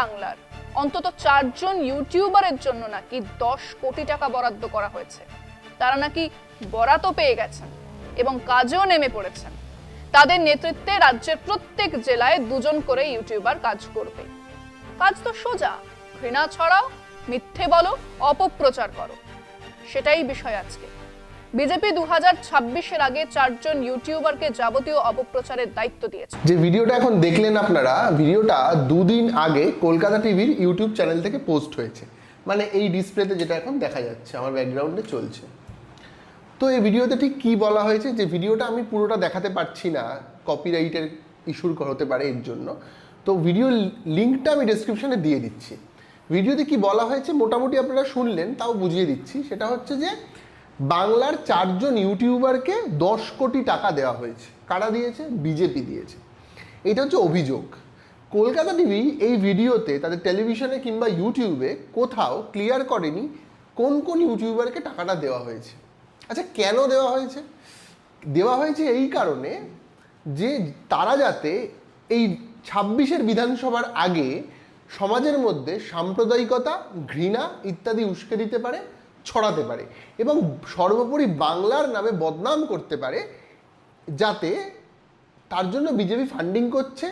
বাংলার। অন্তত চারজন ইউটিউবারের জন্য নাকি দশ কোটি টাকা বরাদ্দ করা হয়েছে। তারা নাকি বরাতও পেয়ে গেছেন এবং কাজেও নেমে পড়েছেন। তাদের নেতৃত্বে রাজ্যের প্রত্যেক জেলায় দুজন করে ইউটিউবার কাজ করবে। কাজ তো সোজা। ঘৃণা ছড়াও, মিথ্যে বলো, অপপ্রচার করো। সেটাই বিষয় আজকে। বিজেপি দু হাজার ছাব্বিশের আগে চারজন ইউটিউবারকে যাবতীয় অপপ্রচারের দায়িত্ব দিয়েছে। যে ভিডিওটা এখন দেখলেন আপনারা, ভিডিওটা দুদিন আগে কলকাতা টিভির ইউটিউব চ্যানেল থেকে পোস্ট হয়েছে। মানে এই ডিসপ্লেতে যেটা এখন দেখা যাচ্ছে, আমার ব্যাকগ্রাউন্ডে চলছে। তো এই ভিডিওতে ঠিক কি বলা হয়েছে, যে ভিডিওটা আমি পুরোটা দেখাতে পারছি না কপিরাইটের ইস্যুর হতে পারে এর জন্য। তো ভিডিও লিঙ্কটা আমি ডেসক্রিপশনে দিয়ে দিচ্ছি। ভিডিওতে কি বলা হয়েছে, মোটামুটি আপনারা শুনলেন, তাও বুঝিয়ে দিচ্ছি। সেটা হচ্ছে যে বাংলার চারজন ইউটিউবারকে দশ কোটি টাকা দেওয়া হয়েছে। কারা দিয়েছে? বিজেপি দিয়েছে। এটা হচ্ছে অভিযোগ। কলকাতা টিভি এই ভিডিওতে, তাদের টেলিভিশনে কিংবা ইউটিউবে কোথাও ক্লিয়ার করেনি কোন কোন ইউটিউবারকে টাকাটা দেওয়া হয়েছে। আচ্ছা কেন দেওয়া হয়েছে? দেওয়া হয়েছে এই কারণে যে তারা যাতে এই ছাব্বিশের বিধানসভার আগে সমাজের মধ্যে সাম্প্রদায়িকতা, ঘৃণা ইত্যাদি উস্কে দিতে পারে ছড়াতে পারে এবং সর্বোপরি বাংলার নামে বদনাম করতে পারে যাতে তার জন্য বিজেপি ফান্ডিং করছে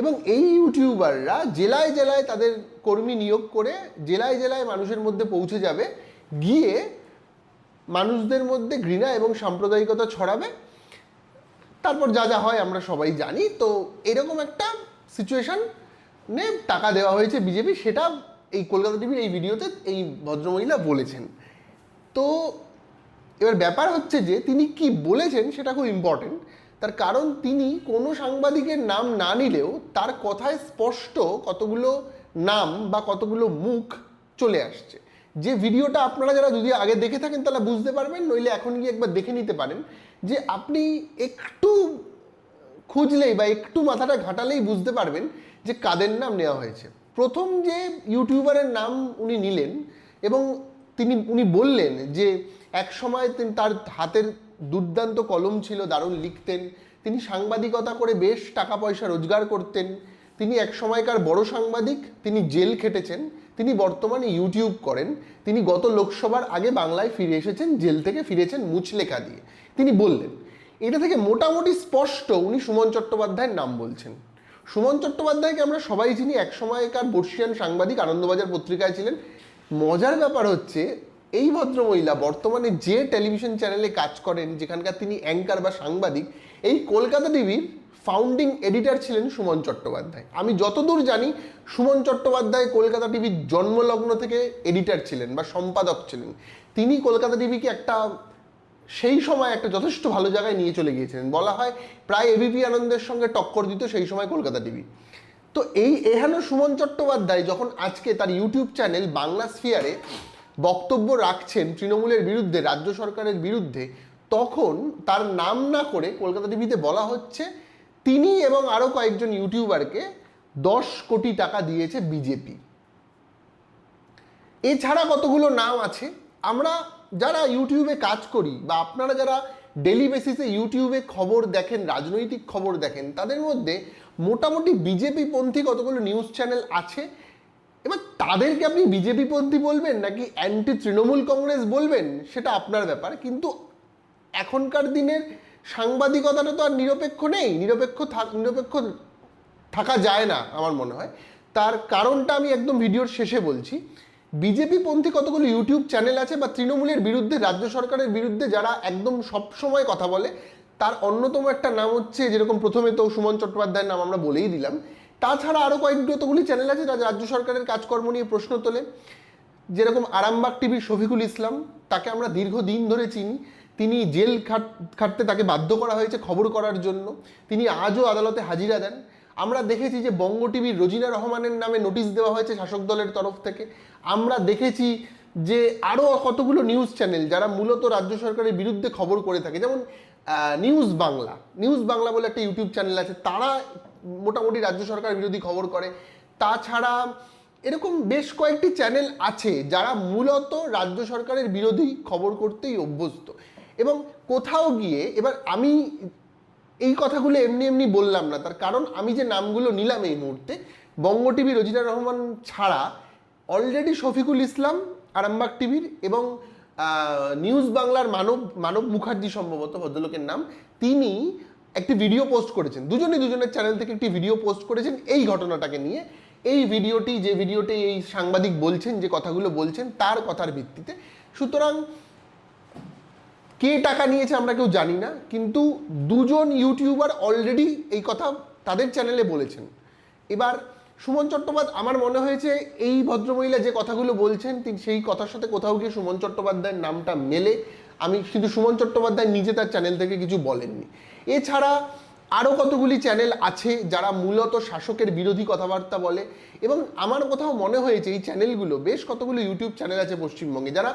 এবং এই ইউটিউবাররা জেলায় জেলায় তাদের কর্মী নিয়োগ করে জেলায় জেলায় মানুষের মধ্যে পৌঁছে যাবে, গিয়ে মানুষদের মধ্যে ঘৃণা এবং সাম্প্রদায়িকতা ছড়াবে। তারপর যা যা হয় আমরা সবাই জানি। তো এরকম একটা সিচুয়েশন নে টাকা দেওয়া হয়েছে বিজেপি, সেটা এই কলকাতা টিভির এই ভিডিওতে এই ভদ্রমহিলা বলেছেন। তো এবার ব্যাপার হচ্ছে যে তিনি কি বলেছেন সেটা খুব ইম্পর্টেন্ট তার কারণ তিনি কোনো সাংবাদিকের নাম না নিলেও তার কথায় স্পষ্ট কতগুলো নাম বা কতগুলো মুখ চলে আসছে। যে ভিডিওটা আপনারা যারা যদি আগে দেখে থাকেন তাহলে বুঝতে পারবেন, নইলে এখন গিয়ে একবার দেখে নিতে পারেন যে আপনি একটু খুঁজলেই বা একটু মাথাটা ঘাটালেই বুঝতে পারবেন যে কাদের নাম নেওয়া হয়েছে। প্রথম যে ইউটিউবারের নাম উনি নিলেন এবং তিনি, উনি বললেন যে এক সময় তিনি, তার হাতের দুর্দান্ত কলম ছিল, দারুণ লিখতেন। তিনি সাংবাদিকতা করে বেশ টাকা পয়সা রোজগার করতেন। তিনি এক সময়কার বড় সাংবাদিক, তিনি জেল খেটেছেন, তিনি বর্তমানে ইউটিউব করেন। তিনি গত লোকসভার আগে বাংলায় ফিরে এসেছেন, জেল থেকে ফিরেছেন মুচলেখা দিয়ে। তিনি বললেন, এটা থেকে মোটামুটি স্পষ্ট উনি সুমন চট্টোপাধ্যায়ের নাম বলছেন। সুমন চট্টোপাধ্যায়কে আমরা সবাই চিনি, এক সময়কার বর্ষিয়ান সাংবাদিক আনন্দবাজার পত্রিকায় ছিলেন। মজার ব্যাপার হচ্ছে, এই ভদ্রমহিলা বর্তমানে যে টেলিভিশন চ্যানেলে কাজ করেন, যেখানকার তিনি অ্যাঙ্কার বা সাংবাদিক, এই কলকাতা টিভির ফাউন্ডিং এডিটর ছিলেন সুমন চট্টোপাধ্যায়। আমি যতদূর জানি, সুমন চট্টোপাধ্যায় কলকাতা টিভির জন্মলগ্ন থেকে এডিটর ছিলেন বা সম্পাদক ছিলেন। তিনি কলকাতা টিভিকে একটা, সেই সময় একটা যথেষ্ট ভালো জায়গায় নিয়ে চলে গিয়েছিলেন। বলা হয়, প্রায় এবিপি আনন্দের সঙ্গে টক্কর দিত সেই সময় কলকাতা টিভি। তো এই এহেন সুমন চট্টোপাধ্যায় যখন আজকে তার ইউটিউব চ্যানেল বাংলা স্ফিয়ারে বক্তব্য রাখছেন তৃণমূলের বিরুদ্ধে, রাজ্য সরকারের বিরুদ্ধে, তখন তার নাম না করে কলকাতা টিভিতে বলা হচ্ছে, তিনি এবং আরও কয়েকজন ইউটিউবারকে দশ কোটি টাকা দিয়েছে বিজেপি। এছাড়া কতগুলো নাম আছে? আমরা যারা ইউটিউবে কাজ করি বা আপনারা যারা ডেলি বেসিসে ইউটিউবে খবর দেখেন, রাজনৈতিক খবর দেখেন, তাদের মধ্যে মোটামুটি বিজেপি পন্থী কতগুলো নিউজ চ্যানেল আছে? এবার তাদেরকে আপনি বিজেপি পন্থী বলবেন নাকি অ্যান্টি তৃণমূল কংগ্রেস বলবেন? সেটা আপনার ব্যাপার। কিন্তু এখনকার দিনের সাংবাদিকতাটা তো আর নিরপেক্ষ নেই। নিরপেক্ষ নিরপেক্ষ থাকা যায় না, আমার মনে হয়। তার কারণটা আমি একদম ভিডিওর শেষে বলছি। বিজেপি পন্থী কতগুলো ইউটিউব চ্যানেল আছে বা তৃণমূলের বিরুদ্ধে, রাজ্য সরকারের বিরুদ্ধে যারা একদম সব সময় কথা বলে তার অন্যতম একটা নাম হচ্ছে যেরকম প্রথমে তো সুমন চট্টোপাধ্যায়ের নাম আমরা বলেই দিলাম। তাছাড়া আরও কয়েকগুলি চ্যানেল আছে যারা রাজ্য সরকারের কাজকর্ম নিয়ে প্রশ্ন তোলে। যেরকম আরামবাগ টিভির শফিকুল ইসলাম, তাকে আমরা দীর্ঘদিন ধরে চিনি। তিনি জেল খাট, খাটতে তাকে বাধ্য করা হয়েছে খবর করার জন্য। তিনি আজও আদালতে হাজিরা দেন। আমরা দেখেছি যে বঙ্গ টিভির রোজিনা রহমানের নামে নোটিশ দেওয়া হয়েছে শাসক দলের তরফ থেকে। আমরা দেখেছি যে আরও কতগুলো নিউজ চ্যানেল যারা মূলত রাজ্য সরকারের বিরুদ্ধে খবর করে থাকে। যেমন নিউজ বাংলা নিউজ বাংলা বলে একটা ইউটিউব চ্যানেল আছে। তারা মোটামুটি রাজ্য সরকার বিরোধী খবর করে। তাছাড়া এরকম বেশ কয়েকটি চ্যানেল আছে যারা মূলত রাজ্য সরকারের বিরোধী খবর করতেই অভ্যস্ত। এবং কোথাও গিয়ে এবার আমি এই কথাগুলো এমনি এমনি বললাম না, তার কারণ আমি যে নামগুলো নিলাম এই মুহূর্তে, বঙ্গ টিভি রোজিনা রহমান ছাড়া অলরেডি শফিকুল ইসলাম, আরামবাগ টিভির এবং নিউজ বাংলার মানব মানব মুখার্জি সম্ভবত ভদ্রলোকের নাম। তিনি একটি ভিডিও পোস্ট করেছেন। দুজনই দুজনের চ্যানেল থেকে একটি ভিডিও পোস্ট করেছেন এই ঘটনাটাকে নিয়ে। এই ভিডিওটি যে ভিডিওটি এই সাংবাদিক বলছেন, যে কথাগুলো বলছেন, তার কথার ভিত্তিতে। সুতরাং, কে টাকা নিয়েছে আমরা কেউ জানি না, কিন্তু দুজন ইউটিউবার অলরেডি এই কথা তাদের চ্যানেলে বলেছেন। এবার সুমন চট্টোপাধ্যায়, আমার মনে হয়েছে এই ভদ্রমহিলা যে কথাগুলো বলছেন, তিনি সেই কথার সাথে কোথাও গিয়ে সুমন চট্টোপাধ্যায়ের নামটা মেলে। আমি কিন্তু সুমন চট্টোপাধ্যায় নিজে তার চ্যানেল থেকে কিছু বলেননি। এছাড়া আরও কতগুলি চ্যানেল আছে যারা মূলত শাসকের বিরোধী কথাবার্তা বলে এবং আমার কোথাও মনে হয়েছে এই চ্যানেলগুলো বেশ কতগুলো ইউটিউব চ্যানেল আছে পশ্চিমবঙ্গে যারা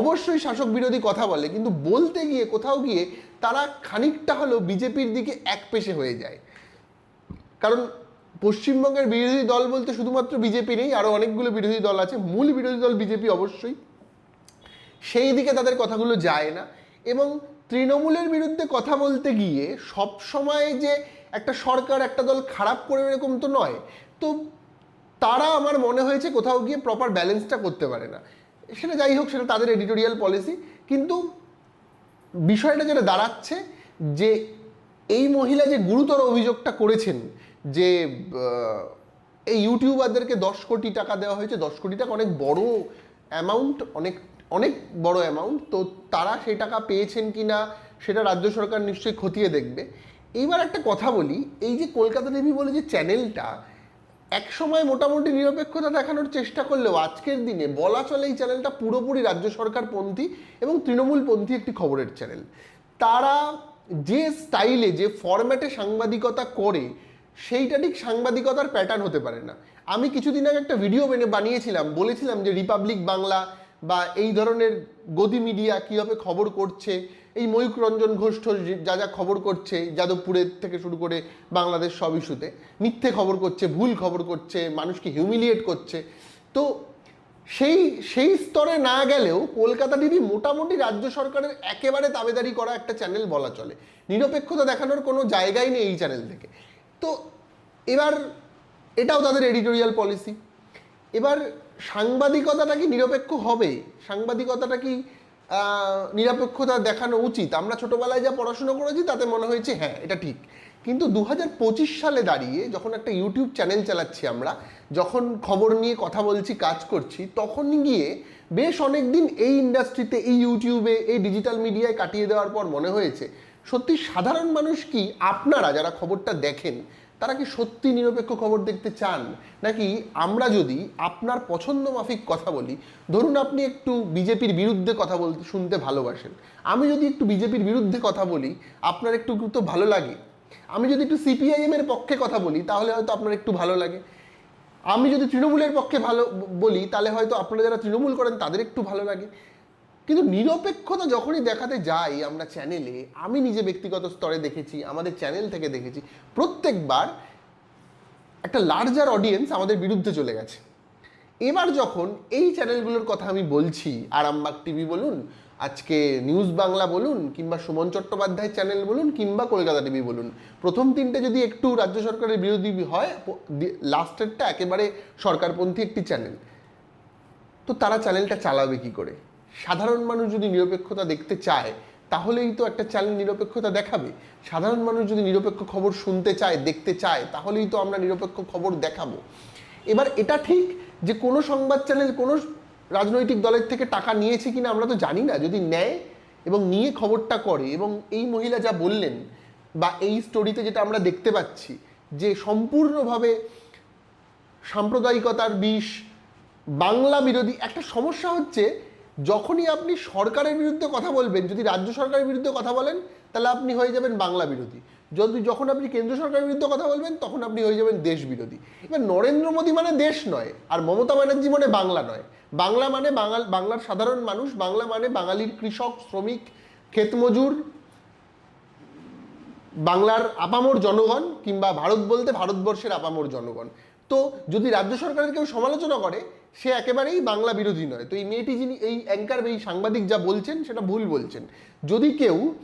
অবশ্যই শাসক বিরোধী কথা বলে, কিন্তু বলতে গিয়ে কোথাও গিয়ে তারা খানিকটা হলেও বিজেপির দিকে এক পেশে হয়ে যায়। কারণ পশ্চিমবঙ্গের বিরোধী দল বলতে শুধুমাত্র বিজেপি নেই আরও অনেকগুলো বিরোধী দল আছে। মূল বিরোধী দল বিজেপি অবশ্যই। সেই দিকে তাদের কথাগুলো যায় না। এবং তৃণমূলের বিরুদ্ধে কথা বলতে গিয়ে সব সময় যে একটা সরকার, একটা দল খারাপ করে এরকম তো নয়। তো তারা আমার মনে হয়েছে কোথাও গিয়ে প্রপার ব্যালেন্সটা করতে পারে না। সেটা যাই হোক, সেটা তাদের এডিটোরিয়াল পলিসি কিন্তু বিষয়টা যেটা দাঁড়াচ্ছে যে এই মহিলা যে গুরুতর অভিযোগটা করেছেন যে এই ইউটিউবারদেরকে দশ কোটি টাকা দেওয়া হয়েছে, দশ কোটি টাকা অনেক বড় অ্যামাউন্ট অনেক অনেক বড় অ্যামাউন্ট তো তারা সেই টাকা পেয়েছেন কি না সেটা রাজ্য সরকার নিশ্চয়ই খতিয়ে দেখবে। এইবার একটা কথা বলি, এই যে কলকাতা টিভি বলে যে চ্যানেলটা এক সময় মোটামুটি নিরপেক্ষতা দেখানোর চেষ্টা করলেও আজকের দিনে বলা চলে এই চ্যানেলটা পুরোপুরি রাজ্য সরকার পন্থী এবং তৃণমূলপন্থী একটি খবরের চ্যানেল তারা যে স্টাইলে যে ফরম্যাটে সাংবাদিকতা করে সেইটা ঠিক সাংবাদিকতার প্যাটার্ন হতে পারে না। আমি কিছুদিন আগে একটা ভিডিও বেনে বানিয়েছিলাম, বলেছিলাম যে রিপাবলিক বাংলা বা এই ধরনের গদি মিডিয়া কীভাবে খবর করছে, এই ময়ূক রঞ্জন ঘোষ যা যা খবর করছে যাদবপুরের থেকে শুরু করে বাংলাদেশ সব ইস্যুতে, মিথ্যে খবর করছে, ভুল খবর করছে, মানুষকে হিউমিলিয়েট করছে। তো সেই সেই স্তরে না গেলেও কলকাতা টিভি মোটামুটি রাজ্য সরকারের একেবারে তাবেদারি করা একটা চ্যানেল বলা চলে। নিরপেক্ষতা দেখানোর কোনো জায়গাই নেই এই চ্যানেল থেকে। তো এবার এটাও তাদের এডিটোরিয়াল পলিসি এবার সাংবাদিকতাটা কি নিরপেক্ষ হবে? সাংবাদিকতাটা কি নিরপেক্ষতা দেখানো উচিত? আমরা ছোটবেলায় যা পড়াশোনা করেছি, তাতে মনে হয়েছে হ্যাঁ এটা ঠিক। কিন্তু দু হাজার পঁচিশ সালে দাঁড়িয়ে যখন একটা ইউটিউব চ্যানেল চালাচ্ছি আমরা, যখন খবর নিয়ে কথা বলছি, কাজ করছি, তখন গিয়ে বেশ অনেক দিন এই ইন্ডাস্ট্রিতে এই ইউটিউবে, এই ডিজিটাল মিডিয়ায় কাটিয়ে দেওয়ার পর মনে হয়েছে সত্যি সাধারণ মানুষ কি আপনারা যারা খবরটা দেখেন, তারা কি সত্যি নিরপেক্ষ খবর দেখতে চান? নাকি আমরা যদি আপনার পছন্দ মাফিক কথা বলি, ধরুন আপনি একটু বিজেপির বিরুদ্ধে কথা বলতে শুনতে ভালোবাসেন। আমি যদি একটু বিজেপির বিরুদ্ধে কথা বলি, আপনার একটু তো ভালো লাগে। আমি যদি একটু সিপিআইএম এর পক্ষে কথা বলি, তাহলে হয়তো আপনার একটু ভালো লাগে। আমি যদি তৃণমূলের পক্ষে ভালো বলি, তাহলে হয়তো আপনারা যারা তৃণমূল করেন, তাদের একটু ভালো লাগে। কিন্তু নিরপেক্ষতা যখনই দেখাতে যাই আমরা চ্যানেলে আমি নিজে ব্যক্তিগত স্তরে দেখেছি, আমাদের চ্যানেল থেকে দেখেছি, প্রত্যেকবার একটা লার্জার অডিয়েন্স আমাদের বিরুদ্ধে চলে গেছে। এবার যখন এই চ্যানেলগুলোর কথা আমি বলছি, আরামবাগ টিভি বলুন, আজকে নিউজ বাংলা বলুন, কিংবা সুমন চট্টোপাধ্যায় চ্যানেল বলুন, কিংবা কলকাতা টিভি বলুন, প্রথম তিনটে যদি একটু রাজ্য সরকারের বিরোধী হয় লাস্টেরটা একেবারে সরকারপন্থী একটি চ্যানেল তো তারা চ্যানেলটা চালাবে কি করে? সাধারণ মানুষ যদি নিরপেক্ষতা দেখতে চায়, তাহলেই তো একটা চ্যানেল নিরপেক্ষতা দেখাবে। সাধারণ মানুষ যদি নিরপেক্ষ খবর শুনতে চায়, দেখতে চায়, তাহলেই তো আমরা নিরপেক্ষ খবর দেখাবো। এবার এটা ঠিক যে কোনো সংবাদ চ্যানেল কোনো রাজনৈতিক দলের থেকে টাকা নিয়েছে কিনা আমরা তো জানি না। যদি নেয় এবং নিয়ে খবরটা করে এবং এই মহিলা যা বললেন বা এই স্টোরিতে যেটা আমরা দেখতে পাচ্ছি যে সম্পূর্ণভাবে সাম্প্রদায়িকতার বিষ, বাংলা বিরোধী একটা সমস্যা হচ্ছে যখনই আপনি সরকারের বিরুদ্ধে কথা বলবেন, যদি রাজ্য সরকারের বিরুদ্ধে কথা বলেন, তাহলে আপনি হয়ে যাবেন বাংলা বিরোধী। যদি যখন আপনি কেন্দ্র সরকারের বিরুদ্ধে কথা বলবেন, তখন আপনি হয়ে যাবেন দেশ বিরোধী। এবার নরেন্দ্র মোদী মানে দেশ নয়, আর মমতা ব্যানার্জি মানে বাংলা নয়। বাংলা মানে বাঙাল, বাংলার সাধারণ মানুষ, বাংলা মানে বাঙালির কৃষক, শ্রমিক, ক্ষেতমজুর, বাংলার আপামর জনগণ, কিংবা ভারত বলতে ভারতবর্ষের আপামর জনগণ। তো যদি রাজ্য সরকারের কেউ সমালোচনা করে সে একেবারেই বাংলা বিরোধী নয়। তো এই মেয়েটি যিনি, এই অ্যাঙ্কার এই সাংবাদিক যা বলছেন, সেটা ভুল বলছেন। যদি কেউ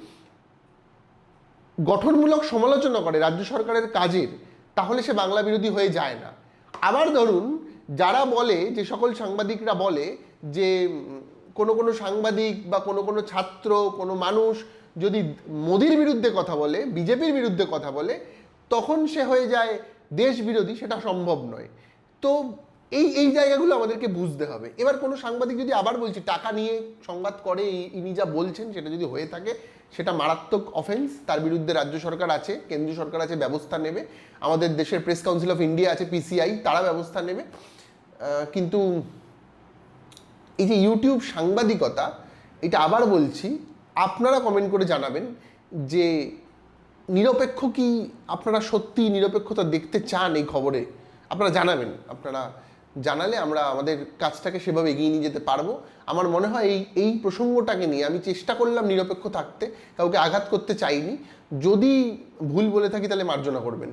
গঠনমূলক সমালোচনা করে রাজ্য সরকারের কাজের, তাহলে সে বাংলা বিরোধী হয়ে যায় না। আবার ধরুন, যারা বলে, যে সকল সাংবাদিকরা বলে যে কোনো কোনো সাংবাদিক বা কোনো কোনো ছাত্র, কোনো মানুষ যদি মোদির বিরুদ্ধে কথা বলে, বিজেপির বিরুদ্ধে কথা বলে, তখন সে হয়ে যায় দেশ বিরোধী, সেটা সম্ভব নয়। তো এই এই জায়গাগুলো আমাদেরকে বুঝতে হবে। এবার কোনো সাংবাদিক যদি আবার বলছি, টাকা নিয়ে সংবাদ করে, ইনি যা বলছেন সেটা যদি হয়ে থাকে, সেটা মারাত্মক অফেন্স তার বিরুদ্ধে রাজ্য সরকার আছে, কেন্দ্রীয় সরকার আছে, ব্যবস্থা নেবে। আমাদের দেশের প্রেস কাউন্সিল অফ ইন্ডিয়া আছে পিসিআই তারা ব্যবস্থা নেবে। কিন্তু এই যে ইউটিউব সাংবাদিকতা, এটা আবার বলছি, আপনারা কমেন্ট করে জানাবেন যে নিরপেক্ষ কি আপনারা সত্যি নিরপেক্ষতা দেখতে চান এই খবরে? আপনারা জানাবেন, আপনারা জানালে আমরা আমাদের কাজটাকে সেভাবে এগিয়ে নিয়ে যেতে পারব। আমার মনে হয় এই এই প্রসঙ্গটাকে নিয়ে আমি চেষ্টা করলাম নিরপেক্ষ থাকতে, কাউকে আঘাত করতে চাইনি। যদি ভুল বলে থাকি তাহলে মার্জনা করবেন।